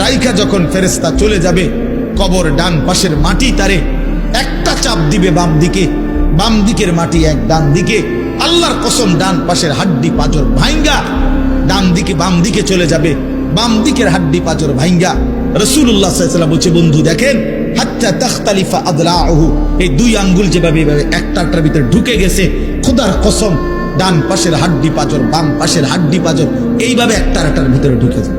রাইখা যখন ফেরেস্তা চলে যাবে, কবর ডান পাশের মাটি তারে একটা চাপ দিবে বাম দিকে। বাম দিকের মাটি এক ডান দিকে। আল্লাহর কসম ডান পাশের হাড্ডি পাজর ভাইঙ্গা। ডান দিকে বাম দিকে চলে যাবে। বাম দিকের হাড্ডি পাজর ভাইঙ্গা। রসুল্লাহ বলছে, বন্ধু, দেখেন তাখতালিফা এই দুই আঙ্গুল যেভাবে একটাটার ভিতরে ঢুকে গেছে কসম, ডান পাশের হাড্ডি পাজর, বাম পাশের হাড্ডি পাজর, এইভাবে একটা একটার ভিতরে ঢুকে যায়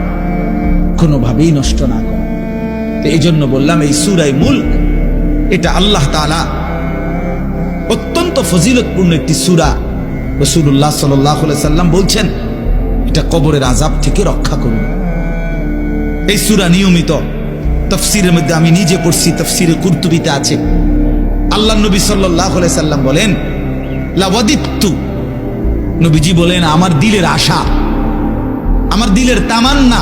কোনোভাবেই নষ্ট না করা। তো এই জন্য বললাম, এই সুরাই মুল্ক, এটা আল্লাহ তালা অত্যন্ত ফজিলতপূর্ণ একটি সুরা। রসুল্লাহ সাল্লাম বলছেন, এটা কবরের আজাব থেকে রক্ষা করুন। এই সুরা নিয়মিত তফসিরের মধ্যে আমি নিজে পড়ছি, তফসিরে কুর্তুবিতে আছে। আল্লাহ নবী সাল্লাহ সাল্লাম বলেন, লাওয়াদিত্তু। নবীজি বলেন, আমার দিলের আশা, আমার দিলের তামান্না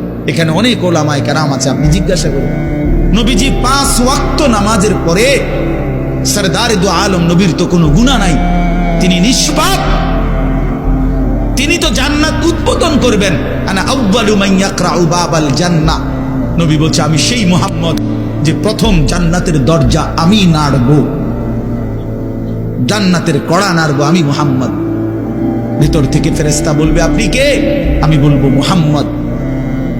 এখানে অনেক ওলামায় কারাম আছে, আপনি জিজ্ঞাসা করুন। নবীজি পাঁচ ওয়াক্ত নামাজের পরে সরদার দু আলম নবীর তো কোনো গুণা নাই। তিনি নিষ্পাপ। তিনি তো জান্নাত উদ্বোধন করবেন। নবী বলছে, আমি সেই মোহাম্মদ যে প্রথম জান্নাতের দরজা আমি নাড়ব। জান্নাতের কড়া নাড়ব আমি মোহাম্মদ। ভিতর থেকে ফেরেস্তা বলবে, আপনি কে? আমি বলব মোহাম্মদ।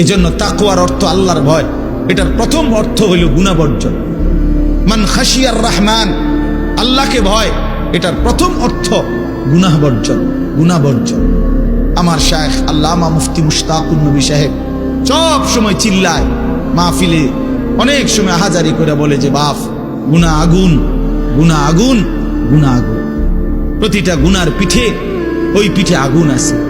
এই জন্য তাকুয়ার অর্থ আল্লাহর ভয়। এটার প্রথম অর্থ হইল গুনাহ বর্জন। মান খাসিয়ার রহমান, আল্লাহকে ভয়, এটার প্রথম অর্থ গুনাহ বর্জন গুনাহ বর্জন। আমার শায়েখ আল্লামা মুফতি মুশতাকুর নবী সাহেব সব সময় চিল্লায়, মাহফিলে অনেক সময় হাজারি করে বলে যে, বাপ গুনা আগুন গুনা আগুন গুনা আগুন। প্রতিটা গুনার পিঠে, ওই পিঠে আগুন আছে।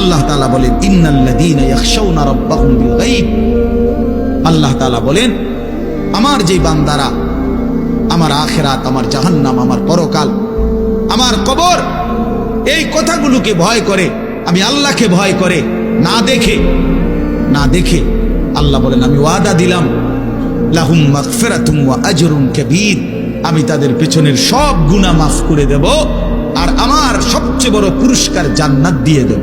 আল্লাহ তাআলা বলেন আল্লাহ তালা বলেন, আমার যে বান্দারা, আমার আখেরাত, আমার জাহান্নাম, আমার পরকাল, আমার কবর, এই কথাগুলোকে ভয় করে, আমি আল্লাহকে ভয় করে, না দেখে না দেখে আল্লাহ বলেন, আমি ওয়াদা দিলাম, লাহুম মাগফিরাতুম ওয়া আজরুন কাবীর, আমি তাদের পেছনের সব গুনাহ মাফ করে দেব, আর আমার সবচেয়ে বড় পুরস্কার জান্নাত দিয়ে দেব।